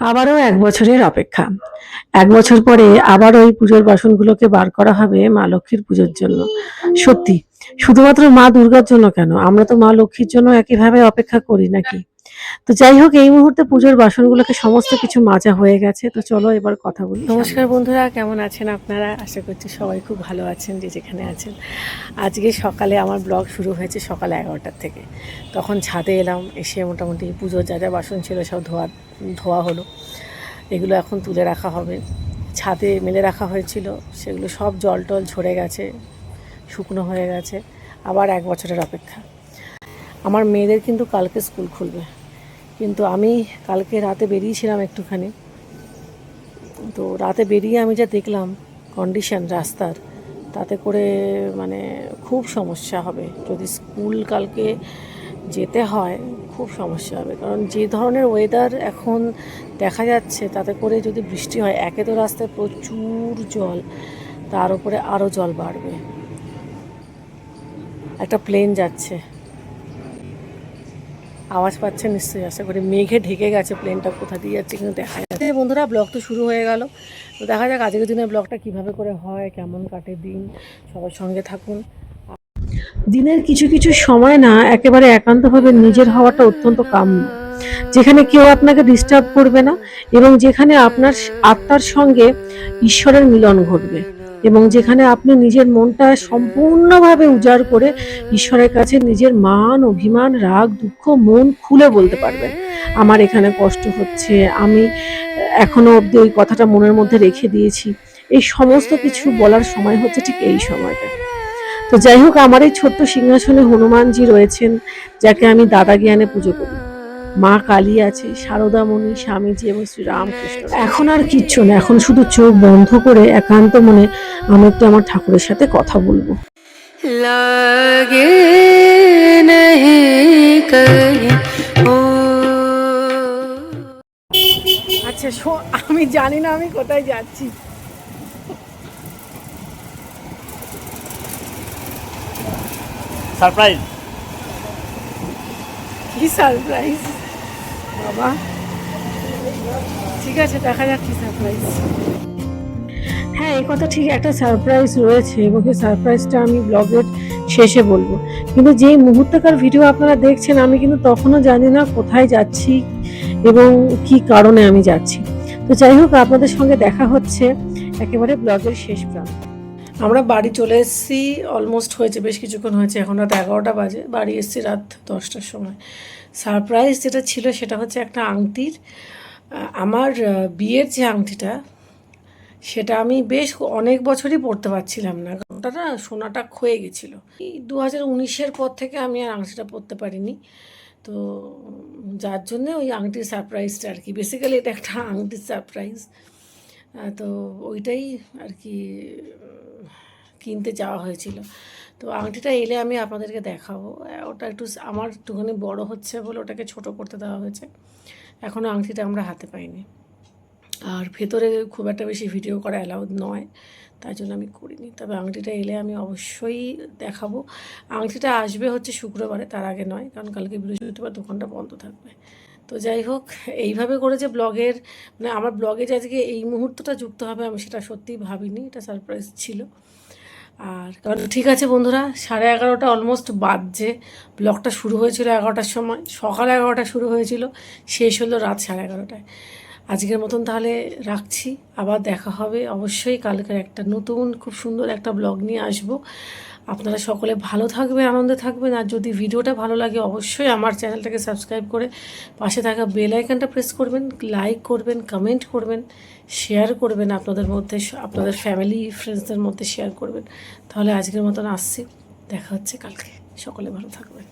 আবারও এক বছরের অপেক্ষা। এক বছর পরে আবার ওই পুজোর বাসনগুলোকে বার করা হবে মা লক্ষ্মীর পুজোর জন্য। সত্যি, শুধুমাত্র মা দুর্গার জন্য কেন? আমরা তো মা লক্ষ্মীর জন্য একইভাবে অপেক্ষা করি নাকি? তো যাই হোক, এই মুহূর্তে পুজোর বাসনগুলোকে সমস্ত কিছু মাজা হয়ে গেছে। তো চলো এবার কথা বলি। নমস্কার বন্ধুরা, কেমন আছেন আপনারা? আশা করছি সবাই খুব ভালো আছেন, যে যেখানে আছেন। আজকে সকালে আমার ব্লগ শুরু হয়েছে সকাল এগারোটার থেকে। তখন ছাদে এলাম, এসে মোটামুটি পুজোর যা যা বাসন ছিল সব ধোয়া ধোয়া হলো। এগুলো এখন তুলে রাখা হবে। ছাদে মেলে রাখা হয়েছিল, সেগুলো সব জল টল ঝরে গেছে, শুকনো হয়ে গেছে। আবার এক বছরের অপেক্ষা। আমার মেয়েদের কিন্তু কালকে স্কুল খুলবে। কিন্তু আমি কালকে রাতে বেরিয়েছিলাম একটুখানি। তো রাতে বেরিয়ে আমি যা দেখলাম কন্ডিশন রাস্তার, তাতে করে মানে খুব সমস্যা হবে। যদি স্কুল কালকে যেতে হয়, খুব সমস্যা হবে। কারণ যে ধরনের ওয়েদার এখন দেখা যাচ্ছে, তাতে করে যদি বৃষ্টি হয়, একে তো রাস্তায় প্রচুর জল, তার উপরে আরও জল বাড়বে। একটা প্লেন যাচ্ছে। আওয়াজ পাচ্ছেন নিশ্চয়ই, আশা করি মেঘে ঢেকে গেছে প্লেনটা কোথা দিয়ে যাচ্ছে কিন্তু দেখা যাচ্ছে বন্ধুরা ব্লগ তো শুরু হয়ে গেল। তো দেখা যাক আজকের দিনের ব্লগটা কীভাবে করে হয়, কেমন কাটে দিন, সবার সঙ্গে থাকুন। দিনের কিছু কিছু সময় না, একেবারে একান্তভাবে নিজের হওয়াটা অত্যন্ত কাম্য। যেখানে কেউ আপনাকে ডিস্টার্ব করবে না এবং যেখানে আপনার আত্মার সঙ্গে ঈশ্বরের মিলন ঘটবে। এবং যেখানে আপনি নিজের মনটা সম্পূর্ণভাবে উজাড় করে ঈশ্বরের কাছে নিজের মান, অভিমান, রাগ, দুঃখ, মন খুলে বলতে পারবেন। আমার এখানে কষ্ট হচ্ছে, আমি এখনও অবধি ওই কথাটা মনের মধ্যে রেখে দিয়েছি। এই সমস্ত কিছু বলার সময় হচ্ছে ঠিক এই সময়টা। তো যাই হোক, আমার এই ছোট্ট সিংহাসনে হনুমানজি রয়েছেন, যাকে আমি দাদা জ্ঞানে পুজো করি। মা কালী আছে শারদামণি স্বামীজি এবং শ্রীরামকৃষ্ণ এখন আর কিচ্ছু না এখন শুধু চোখ বন্ধ করে একান্ত মনে আমি একটু আমার ঠাকুরের সাথে কথা বলব। লাগে আচ্ছা আমি জানি না আমি কোথায় যাচ্ছি। সারপ্রাইজ। কি সারপ্রাইজ? বাবা। ঠিক আছে, দেখা কি সারপ্রাইজ হ্যাঁ এই কথা ঠিক একটা সারপ্রাইজ রয়েছে এবং এই সারপ্রাইজটা আমি ব্লগের শেষে বলব। কিন্তু যেই মুহূর্তকার ভিডিও আপনারা দেখছেন, আমি কিন্তু তখনও জানি না কোথায় যাচ্ছি এবং কি কারণে আমি যাচ্ছি। তো যাই হোক, আপনাদের সঙ্গে দেখা হচ্ছে একেবারে ব্লগের শেষ প্রান্ত। আমরা বাড়ি চলে এসেছি অলমোস্ট হয়েছে, বেশ কিছুক্ষণ হয়েছে, এখন রাত এগারোটা বাজে, বাড়ি এসেছি রাত দশটার সময়। সারপ্রাইজ যেটা ছিল সেটা হচ্ছে একটা আংটির আমার বিয়ের যে আংটিটা, সেটা আমি বেশ অনেক বছরই পরতে পারছিলাম না ওটা না সোনাটা ক্ষয়ে গেছিল। দু হাজার উনিশের পর থেকে আমি আর আংটিটা পরতে পারিনি, তো যার জন্যে ওই আংটির সারপ্রাইজটা আর কি বেসিক্যালি এটা একটা আংটির সারপ্রাইজ তো ওইটাই আর কি কিনতে যাওয়া হয়েছিল। তো আংটিটা এলে আমি আপনাদেরকে দেখাবো। ওটা একটু আমার একটুখানি বড় হচ্ছে বলে ওটাকে ছোট করতে দেওয়া হয়েছে। এখনও আংটিটা আমরা হাতে পাইনি। আর ভেতরে খুব একটা বেশি ভিডিও করা অ্যালাউড নয় তাই জন্য আমি করিনি। তবে আংটিটা এলে আমি অবশ্যই দেখাবো। আংটিটা আসবে হচ্ছে শুক্রবারে, তার আগে নয়, কারণ কালকে বৃহস্পতিবার দোকানটা বন্ধ থাকবে। তো যাই হোক, এইভাবে করে যে ব্লগের মানে আমার ব্লগে যে আজকে এই মুহূর্তটা যুক্ত হবে, আমি সেটা সত্যিই ভাবিনি। এটা সারপ্রাইজ ছিল। আর কারণ ঠিক আছে বন্ধুরা, সাড়ে এগারোটা অলমোস্ট বাজছে। ব্লগটা শুরু হয়েছিল এগারোটার সময়, সকাল এগারোটা শুরু হয়েছিল, শেষ হলো রাত সাড়ে এগারোটায়। আজকের মতন তাহলে রাখছি, আবার দেখা হবে অবশ্যই কালকের একটা নতুন, খুব সুন্দর একটা ব্লগ নিয়ে আসব। আপনারা সকলে ভালো থাকবেন, আনন্দে থাকবেন। আর যদি ভিডিওটা ভালো লাগে, অবশ্যই আমার চ্যানেলটাকে সাবস্ক্রাইব করে পাশে থাকা বেল আইকনটা প্রেস করবেন, লাইক করবেন, কমেন্ট করবেন, শেয়ার করবেন আপনাদের মধ্যে, আপনাদের ফ্যামিলি, ফ্রেন্ডসদের মধ্যে শেয়ার করবেন। তাহলে আজকের মতন আসছি, দেখা হচ্ছে কালকে। সকলে ভালো থাকবেন।